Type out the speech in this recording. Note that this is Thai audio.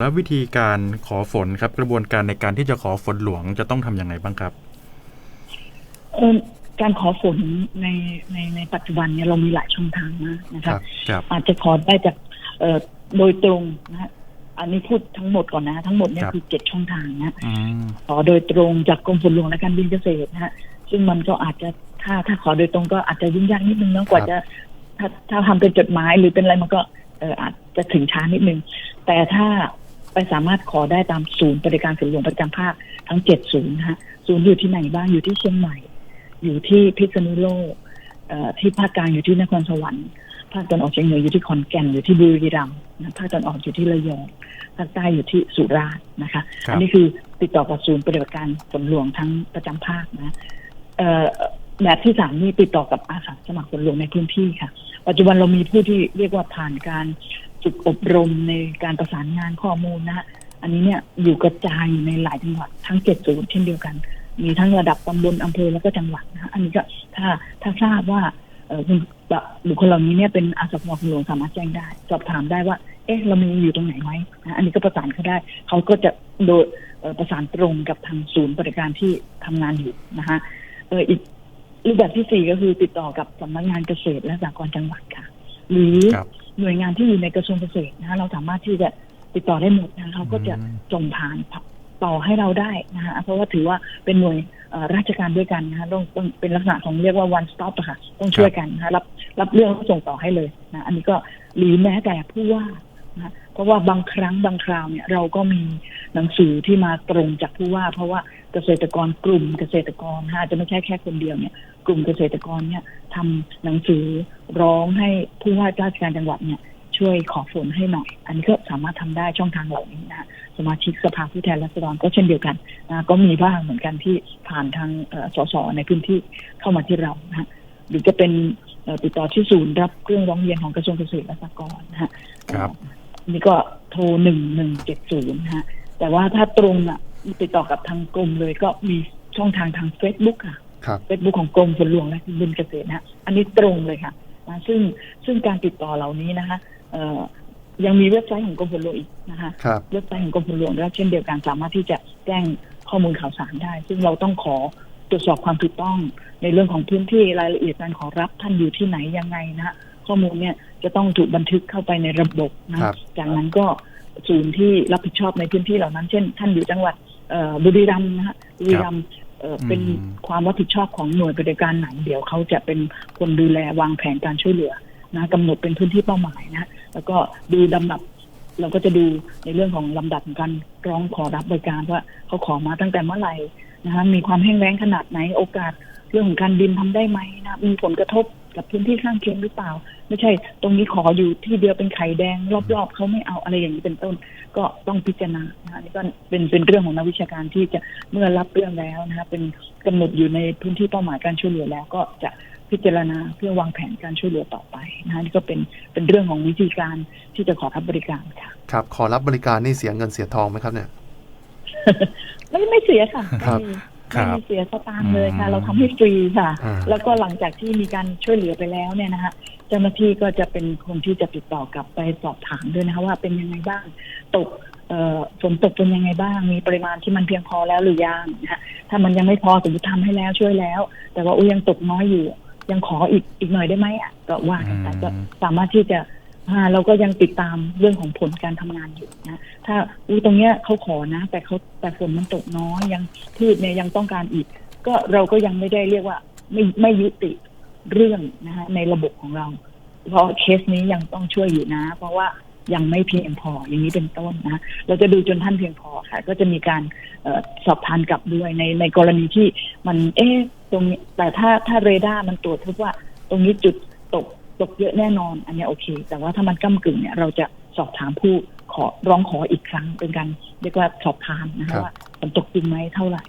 แล้ววิธีการขอฝนครับ กระบวนการในการที่จะขอฝนหลวงจะต้องทำยังไงบ้างครับ เออการขอฝนในในในปัจจุบันเนี่ยเรามีหลายช่องทางมากนะคครัรับบครับ อาจจะขอได้จากเอ่อโดยตรงนะฮะอันนี้พูดทั้งหมดก่อนนะ ทั้งหมดเนี่ยครับ คือเจ็ดช่องทางนะอืมขอโดยตรงจากกรมฝนหลวงและการบินเกษตรนะฮะซึ่งมันก็อาจจะถ้าถ้าขอโดยตรงก็อาจจะยุ่งยากนิดนึงเนาะกว่าจะ ถ้าถ้าทำเป็นจดหมายหรือเป็นอะไรมันก็เอออาจจะถึงช้านิดนึง แต่ถ้า ไปสามารถขอได้ตามศูนย์บริการฝนหลวงประจำภาคทั้งเจ็ดศูนย์นะฮะศูนย์อยู่ที่ไหนบ้างอยู่ที่เชียงใหม่ อยู่ที่พิษณุโลกเอ่อที่ภาคกลางอยู่ที่นครสวรรค์ภาคตะวันออกเฉียงเหนืออยู่ที่ขอนแก่นอยู่ที่บุรีรัมย์นะภาคตะวันออกอยู่ที่ระยองภาคใต้อยู่ที่สุราษฎร์นะคะครับอันี้คือติดต่อกับศูนย์ปฏิบัติการฝนหลวงทั้งประจำภาคนะเอ่อแบบที่สามนี่ติดต่อกับอาสาสมัครฝนหลวงในพื้นที่ค่ะ ปัจจุบันเรามีผู้ที่เรียกว่าผ่านการ ฝึกอบรมในการประสานงานข้อมูลนะฮะอันนี้เนี่ยอยู่กระจายอยู่ในหลายจังหวัดทั้งเจ็ดศูนย์เช่นเดียวกัน มีทั้งระดับตำบลอำเภอแล้วก็จังหวัดนะฮะอันนี้ก็ถ้าถ้าทราบว่าคุณบุคคลเหล่านี้เนี่ยเป็นอาสาสมัครหลวงสามารถแจ้งได้ สอบถามได้ว่า เอ๊ะเรามีอยู่ตรงไหนไหมนะอันนี้ก็ประสานเขาได้ เขาก็จะโดยประสานตรงกับทางศูนย์บริการที่ทำงานอยู่นะคะเอออีกรูปแบบที่สี่ก็คือติดต่อกับสำนักงานเกษตรและสหกรณ์จังหวัดค่ะ หรือร หน่วยงานที่อยู่ในกระทรวงเกษตรนะคะเราสามารถที่จะติดต่อได้หมดนะเขาก็จะส่งผ่านต่อให้เราได้นะคะเพราะว่าถือว่าเป็นหน่วยราชการด้วยกันนะคะต้องต้องเป็นลักษณะของเรียกว่า one stop อะค่ะ ต้องช่วยกันนะคะรับรับเรื่องส่งต่อให้เลยนะอันนี้ก็หรือแม้แต่ผู้ว่า นะเพราะว่าบางครั้งบางคราวเนี่ยเราก็มีหนังสือที่มาตรงจากผู้ว่า เพราะว่าเกษตรกรกลุ่มเกษตรกรนะคะอาจจะไม่ใช่แค่คนเดียวเนี่ย กลุ่มเกษตรกรเนี่ยทำหนังสือร้องให้ผู้ว่าราชการจังหวัดเนี่ยช่วยขอฝนให้หน่อย อันนี้ก็สามารถทำได้ช่องทางเหล่านี้นะสมาชิกสภาผู้แทนราษฎรก็เช่นเดียวกันนะก็มีบ้างเหมือนกันที่ผ่านทางสสในพื้นที่เข้ามาที่เรานะหรือจะเป็นติดต่อที่ศูนย์รับเรื่องร้องเรียนของกระทรวงเกษตรและสหกรณ์นะครับ นี่ก็โทรหนึ่งหนึ่งเจ็ดศูนย์นะฮะ แต่ว่าถ้าตรงอะติดต่อกับทางกรมเลยก็มีช่องทางทางเฟซบุ๊กค่ะครับเฟซบุ๊กของกรมฝนหลวงและบินเกษตรนะฮะ อันนี้ตรงเลยค่ะนะซึ่งซึ่งการติดต่อเหล่านี้นะคะเอ่อยังมีเว็บไซต์ของกรมฝนหลวงอีกนะคะครับเว็บไซต์ของกรมฝนหลวงและเช่นเดียวกันสามารถที่จะแจ้งข้อมูลข่าวสารได้ ซึ่งเราต้องขอตรวจสอบความถูกต้องในเรื่องของพื้นที่รายละเอียดการขอรับท่านอยู่ที่ไหนยังไงนะฮะข้อมูลเนี่ย จะต้องถูกบันทึกเข้าไปในระบบนะครัฮะบจากนั้นก็ศูนย์ที่รับผิดชอบในพื้นที่เหล่านั้น เช่น ท่านอยู่จังหวัดเอ่อบุรีรัมย์นะฮะบุรีรัมย์เอ่อเป็นอืมความรับผิดชอบของหน่วยบริการไหนเดี๋ยวเขาจะเป็นคนดูแลวางแผนการช่วยเหลือนะกำหนดเป็นพื้นที่เป้าหมายนะ แล้วก็ดูลำดับ เราก็จะดูในเรื่องของลำดับของการร้องขอรับบริการว่าเขาขอมาตั้งแต่เมื่อไหร่นะคะมีความแห้งแล้งขนาดไหนโอกาสเรื่องของการบินทำได้ไหมนะมีผลกระทบ กับพื้นที่ข้างเคียงหรือเปล่า ไม่ใช่ ตรงนี้ขออยู่ที่เดียวเป็นไข่แดง รอบๆเขาไม่เอาอะไรอย่างนี้เป็นต้น ก็ต้องพิจารณานะคะนี่ก็เป็นเป็นเรื่องของนักวิชาการที่จะเมื่อรับเรื่องแล้วนะคะเป็นกำหนดอยู่ในพื้นที่เป้าหมายการช่วยเหลือแล้ว ก็จะพิจารณาเพื่อวางแผนการช่วยเหลือต่อไปนะคะนี่ก็เป็นเป็นเรื่องของวิธีการที่จะขอรับบริการค่ะครับ ขอรับบริการนี่เสียเงินเสียทองไหมครับเนี่ยไม่ไม่เสียค่ะครับ ไม่มีครับไม่มีเสียสตางค์เลยค่ะอืมเราทำให้ฟรีค่ะอ่าแล้วก็หลังจากที่มีการช่วยเหลือไปแล้วเนี่ยนะคะเจ้าหน้าที่ก็จะเป็นคนที่จะติดต่อกลับไปสอบถามด้วยนะคะว่าเป็นยังไงบ้างตกเอ่อฝนตกเป็นยังไงบ้าง มีปริมาณที่มันเพียงพอแล้วหรือยังนะคะถ้ามันยังไม่พอสมมติทำให้แล้วช่วยแล้ว แต่ว่าอุ้ยยังตกน้อยอยู่ ยังขออีกอีกหน่อยได้ไหมอะก็ว่ากันไปก็สามารถที่จะอ่า เราก็ยังติดตามเรื่องของผลการทำงานอยู่นะ ถ้าอุ้ตรงเนี้ยเขาขอนะ แต่เขาแต่ฝนมันตกน้อยยังพืชเนี่ยยังต้องการอีก ก็เราก็ยังไม่ได้เรียกว่าไม่ไม่ยุติเรื่องนะฮะในระบบของเรา เพราะเคสนี้ยังต้องช่วยอยู่นะ เพราะว่ายังไม่เพียงพออย่างนี้เป็นต้นนะ เราจะดูจนท่านเพียงพอค่ะ ก็จะมีการออสอบทานกลับด้วยในในกรณีที่มัน เอ๊ะตรงนี้แต่ถ้าถ้าเรดาร์มันตรวจพบว่า ตรงนี้จุด ตกตกเยอะแน่นอน อันเนี้ยโอเค แต่ว่าถ้ามันก้ากึ่งเนี่ยเราจะสอบถามผู้ขอร้องขออีกครั้งเป็นการเรียกว่าสอบทานนะครัคะบว่าฝนตกจริงไหมเท่าไหร่